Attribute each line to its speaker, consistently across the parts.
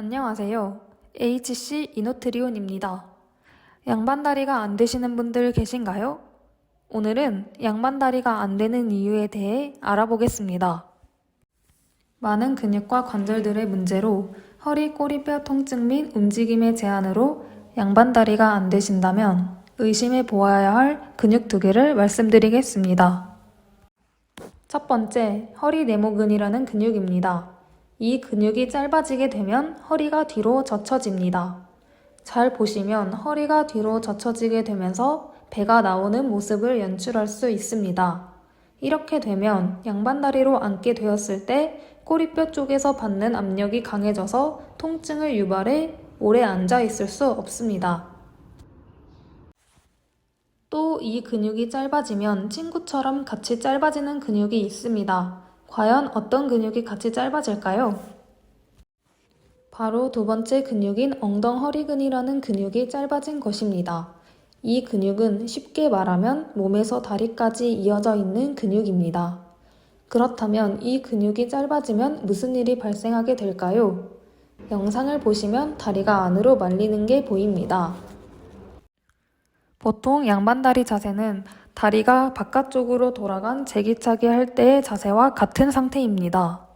Speaker 1: 안녕하세요. HC 이노트리온입니다. 양반다리가 안 되시는 분들 계신가요? 오늘은 양반다리가 안 되는 이유에 대해 알아보겠습니다. 많은 근육과 관절들의 문제로 허리, 꼬리뼈 통증 및 움직임의 제한으로 양반다리가 안 되신다면 의심해 보아야 할 근육 두 개를 말씀드리겠습니다. 첫 번째, 허리 네모근이라는 근육입니다. 이 근육이 짧아지게 되면 허리가 뒤로 젖혀집니다. 잘 보시면 허리가 뒤로 젖혀지게 되면서 배가 나오는 모습을 연출할 수 있습니다. 이렇게 되면 양반다리로 앉게 되었을 때 꼬리뼈 쪽에서 받는 압력이 강해져서 통증을 유발해 오래 앉아 있을 수 없습니다. 또 이 근육이 짧아지면 친구처럼 같이 짧아지는 근육이 있습니다. 과연 어떤 근육이 같이 짧아질까요? 바로 두 번째 근육인 엉덩 허리근이라는 근육이 짧아진 것입니다. 이 근육은 쉽게 말하면 몸에서 다리까지 이어져 있는 근육입니다. 그렇다면 이 근육이 짧아지면 무슨 일이 발생하게 될까요? 영상을 보시면 다리가 안으로 말리는 게 보입니다. 보통 양반다리 자세는 다리가 바깥쪽으로 돌아간 제기차기 할 때의 자세와 같은 상태입니다.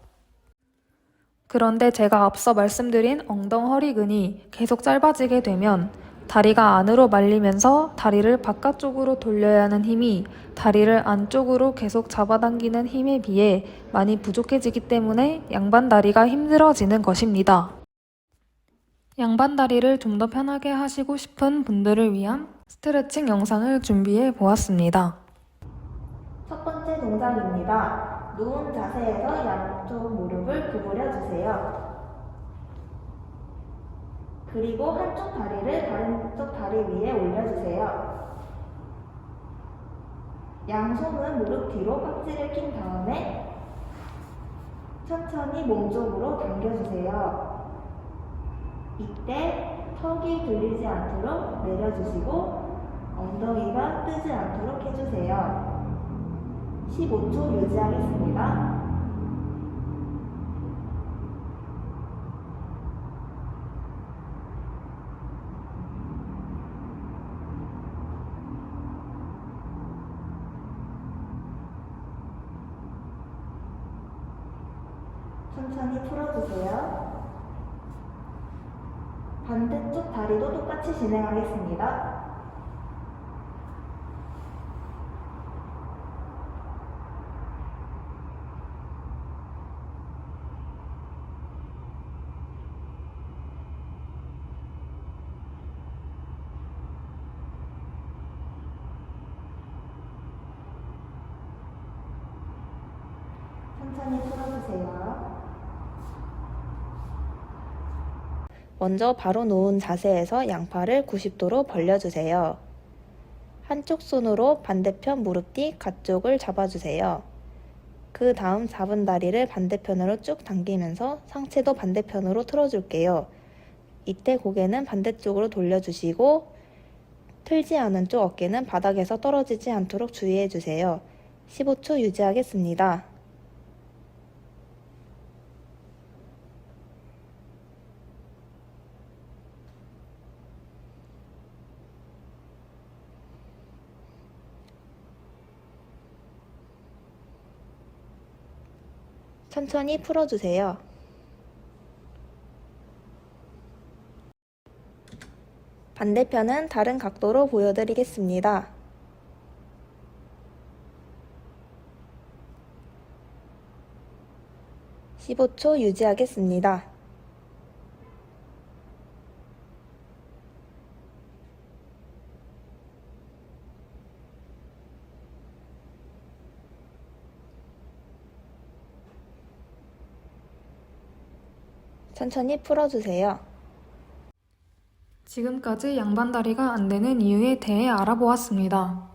Speaker 1: 그런데 제가 앞서 말씀드린 엉덩 허리근이 계속 짧아지게 되면 다리가 안으로 말리면서 다리를 바깥쪽으로 돌려야 하는 힘이 다리를 안쪽으로 계속 잡아당기는 힘에 비해 많이 부족해지기 때문에 양반다리가 힘들어지는 것입니다. 양반다리를 좀 더 편하게 하시고 싶은 분들을 위한 스트레칭 영상을 준비해 보았습니다.
Speaker 2: 첫 번째 동작입니다. 누운 자세에서 양쪽 무릎을 구부려 주세요. 그리고 한쪽 다리를 다른 쪽 다리 위에 올려주세요. 양손은 무릎 뒤로 깍지를 낀 다음에 천천히 몸쪽으로 당겨주세요. 이때 턱이 들리지 않도록 내려주시고 엉덩이가 뜨지 않도록 해주세요. 15초 유지하겠습니다. 천천히 풀어주세요. 반대쪽 다리도 똑같이 진행하겠습니다. 천천히 풀어주세요. 먼저 바로 놓은 자세에서 양팔을 90도로 벌려주세요. 한쪽 손으로 반대편 무릎 뒤 가쪽을 잡아주세요. 그 다음 잡은 다리를 반대편으로 쭉 당기면서 상체도 반대편으로 틀어줄게요. 이때 고개는 반대쪽으로 돌려주시고 틀지 않은 쪽 어깨는 바닥에서 떨어지지 않도록 주의해주세요. 15초 유지하겠습니다. 천천히 풀어주세요. 반대편은 다른 각도로 보여드리겠습니다. (15초) 유지하겠습니다. 천천히 풀어주세요.
Speaker 1: 지금까지 양반다리가 안 되는 이유에 대해 알아보았습니다.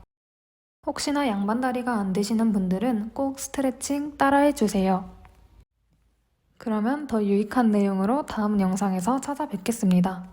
Speaker 1: 혹시나 양반다리가 안 되시는 분들은 꼭 스트레칭 따라해 주세요. 그러면 더 유익한 내용으로 다음 영상에서 찾아뵙겠습니다.